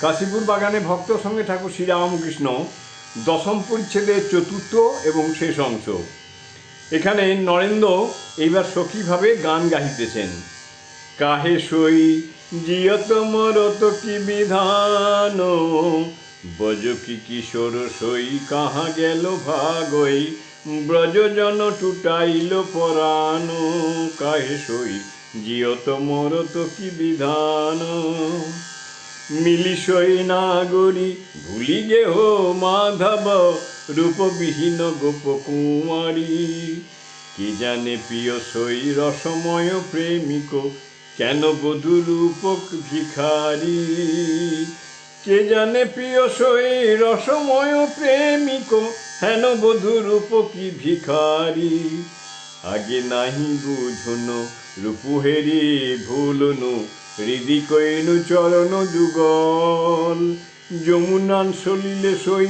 কাশীপুর বাগানে ভক্ত সঙ্গে ঠাকুর শ্রীরামকৃষ্ণ, দশম পরিচ্ছেদের চতুর্থ এবং শেষ অংশ। এখানে নরেন্দ্র এইবার সখীভাবে গান গাহিতেছেন। কাহে সই জিয়ত মরত কি বিধান? বজ কি কিশোর সই, কাহা গেল ভাগই? ব্রজজন টুটাইল পরাণ, কাহে সই জিয়ত মরত কি বিধান? মিলিসই নাগরী ভুলি গেহ মাধব, রূপবিহীন গোপ কুমারী। কি জানে প্রিয় সই রসময় প্রেমিক, কেন বধূ রূপক ভিখারি? কে জানে প্রিয় সই রসময় প্রেমিক, হেন বধূ রূপকি ভিখারি? আগে নাহি বুঝুন রূপুহেরি ভুলনু হৃদি কইনু চরণ যুগল যমুনান সলিলে সই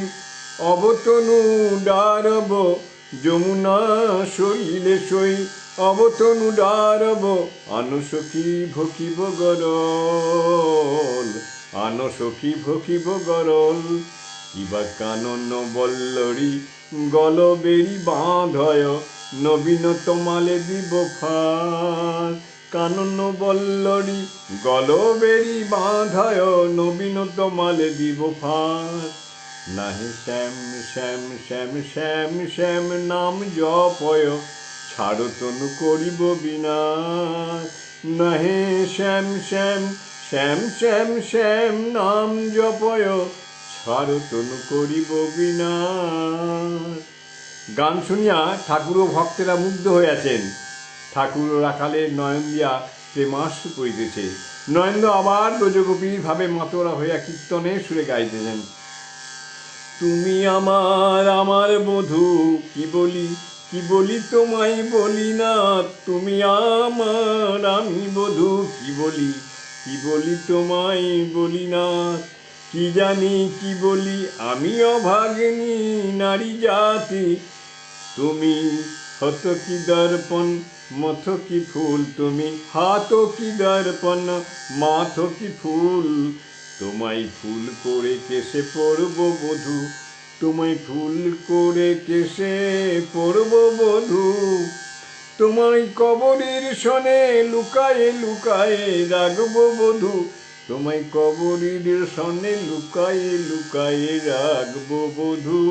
অবতনু ডারব যমুনা সলিলে সই অবতনু ডারব আনসখী ভকিব গরল আনসখী ভকিব গরল কিবা কানন বল্লরি গলবেরি বাঁধয়, নবীন তোমালে দিব ফার কানন বল্লরি, গলবেরি বাঁধায় নবীন তোমালে দিব ফার নাহি শ্যাম শ্যাম শ্যাম শ্যাম শ্যাম নাম জপয় ছাড় তনু করিব বিনা নাহে শ্যাম শ্যাম শ্যাম শ্যাম শ্যাম নাম জপয় ছাড় তনু করিব বিনা গান শুনিয়া ঠাকুর ভক্তেরা মুগ্ধ হইয়াছেন ঠাকুর ও রাখালের নয়ন দিয়া প্রেমাশ্রু করিতেছে। নরেন্দ্র আবার ব্রজগোপীর ভাবে মাতোরা হইয়া কীর্তনে সুরে গাইতেছেন। তুমি আমার আমার বধূ, কি বলি কি বলি তোমায় বলি না? তুমি আমার, আমি বধূ, কি বলি কি বলি তোমায় বলি না? কি জানি, কি বলি, আমি অভাগিনী, নারী জাতি। তুমি হত কি দর্পণ মথ কি ফুল তুমি, হাত কি দর্পণ, মাথ কি ফুল? তোমায় ফুল করে কেসে পড়ব বধু, তোমায় ফুল করে কেসে পরব বধু। তোমায় কবরের সনে লুকায়ে লুকায়ে রাখব বধু, তোমায় কবরের সনে লুকায়ে লুকায়ে রাখব বধু।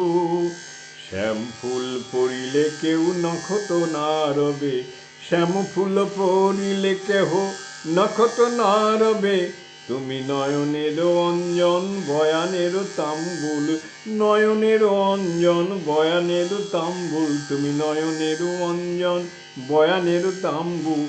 শ্যাম ফুল পড়িলে কেউ নখত না রবে শ্যাম ফুল পড়িলে কেহ নখত নারবে। তুমি নয়নের অঞ্জন, বয়ানের তাম্বুল। নয়নের অঞ্জন, বয়ানের তাম্বুল। তুমি নয়নের অঞ্জন, বয়ানের তাম্বু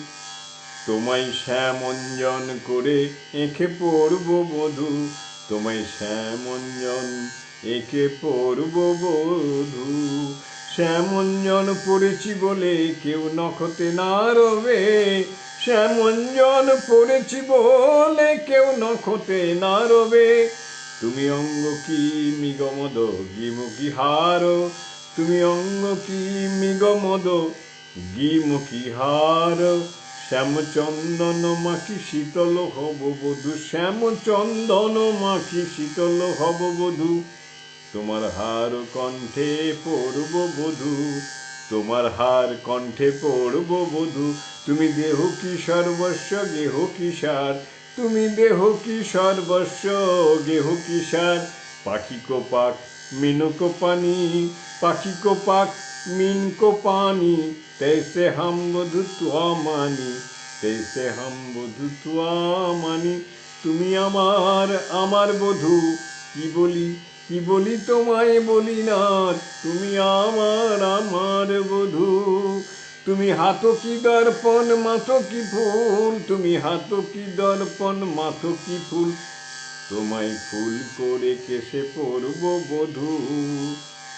তোমায় শ্যামঞ্জন করে এঁকে পড়ব বধু। তোমায় শ্যামঞ্জন এঁকে পড়ব বধু। শ্যামঞ্জন পড়েছি বলে কেউ নখতে না রবে। শ্যামঞ্জন পড়েছি বলে কেউ নখতে না রবে। তুমি অঙ্গ কি মিগমদ গিমুখী হার। তুমি অঙ্গ কি মিগমদ গিমুখী হার। শ্যামচন্দন মাখি শীতল হব বধু। শ্যামচন্দন মাখি শীতল হব বধু। তোমার হার কণ্ঠে পড়ব বধু, তোমার হার কণ্ঠে পড়ব বধু। তুমি দেহ কি সর্বস্ব, গেহ কি সার? তুমি দেহ কি সর্বস্ব, গেহ কি সার? পাখি কোপাক মিনুকো পানি পাখি কোপাক মিনক পানি তেসে হাম বধু তুয়া মানি তেসে হাম বধু তুয়া মানি। তুমি আমার আমার বধু, কি বলি? কি বলি তোমায় বলি না, তুমি আমার আমার বধু। তুমি হাত কি দর্পণ মাথো কি ফুল। তুমি হাত কি দর্পণ মাথো কি ফুল। তোমায় ফুল করে কেসে পড়ব বধূ।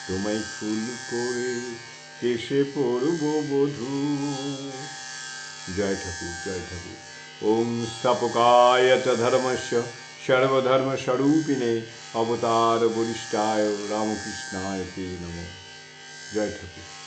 তোমায় ফুল করে কেসে পড়ব বধূ। জয় ঠাকুর জয় ঠাকুর। ওম স্থাপকায় চ ধর্মস্য। सर्वधर्म स्वरूपिणे अवतार वरिष्ठाय रामकृष्णाय ते नमो। जय ठाकुर।